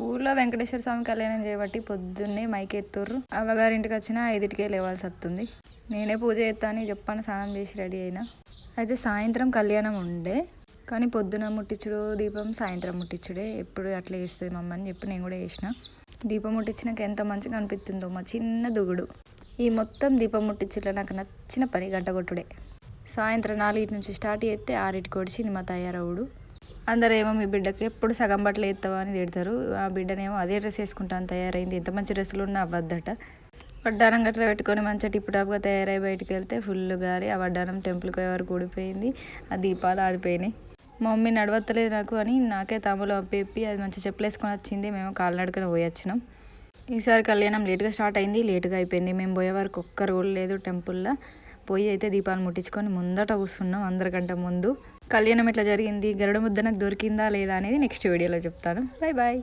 ఊర్లో వెంకటేశ్వర స్వామి కళ్యాణం చేయబట్టి పొద్దున్నే మైక్ ఎత్తుర్రు. అవ్వగారింటికి వచ్చిన ఐదింటికే లేవాల్సి వస్తుంది నేనే పూజ చేస్తాను చెప్పాను స్నానం చేసి రెడీ అయినా. అయితే సాయంత్రం కళ్యాణం ఉండే కానీ పొద్దున ముట్టించుడు దీపం సాయంత్రం ముట్టించుడే ఎప్పుడు అట్లా చేస్తుంది మమ్మని చెప్పి నేను కూడా చేసిన. దీపం ముట్టించినాక ఎంత మంచిగా అనిపిస్తుందో మా చిన్న దుగుడు. ఈ మొత్తం దీపం ముట్టించుట్లో నాకు నచ్చిన పని గంట కొట్టుడే. సాయంత్రం నాలుగింటి నుంచి స్టార్ట్ చేస్తే ఆరింటికి వచ్చింది మా తయారవుడు. అందరేమో మీ బిడ్డకి ఎప్పుడు సగం బట్టలు ఎత్తావా అని తిడతారు. ఆ బిడ్డనేమో అదే డ్రెస్ వేసుకుంటాను తయారైంది. ఎంత మంచి డ్రెస్సులు ఉన్నా అవ్వద్దట. వడ్డానం గట్రా పెట్టుకొని మంచిగా టిప్ టాప్గా తయారై బయటకు వెళ్తే ఫుల్ గాలి. ఆ వడ్డానం టెంపుల్కి పోయే వరకు ఊడిపోయింది. ఆ దీపాలు ఆడిపోయినాయి. మమ్మీ నడవత్తలేదు నాకు అని నాకే తమ్ములు అప్పి అది మంచిగా చెప్పులేసుకొని వచ్చింది. మేము కాలినడకన పోయి వచ్చినాం. ఈసారి కళ్యాణం లేట్గా స్టార్ట్ అయింది. లేట్గా అయిపోయింది. మేము పోయే వరకు ఒక్క రోల్ లేదు టెంపుల్లో. పోయి అయితే దీపాలు ముట్టించుకొని ముందట కూర్చున్నాం అందరికంటే ముందు. కళ్యాణం ఎట్లా జరిగింది? గరుడ ముద్ద నాకు దొరికిందా లేదా అనేది నెక్స్ట్ వీడియోలో చెప్తాను. Bye bye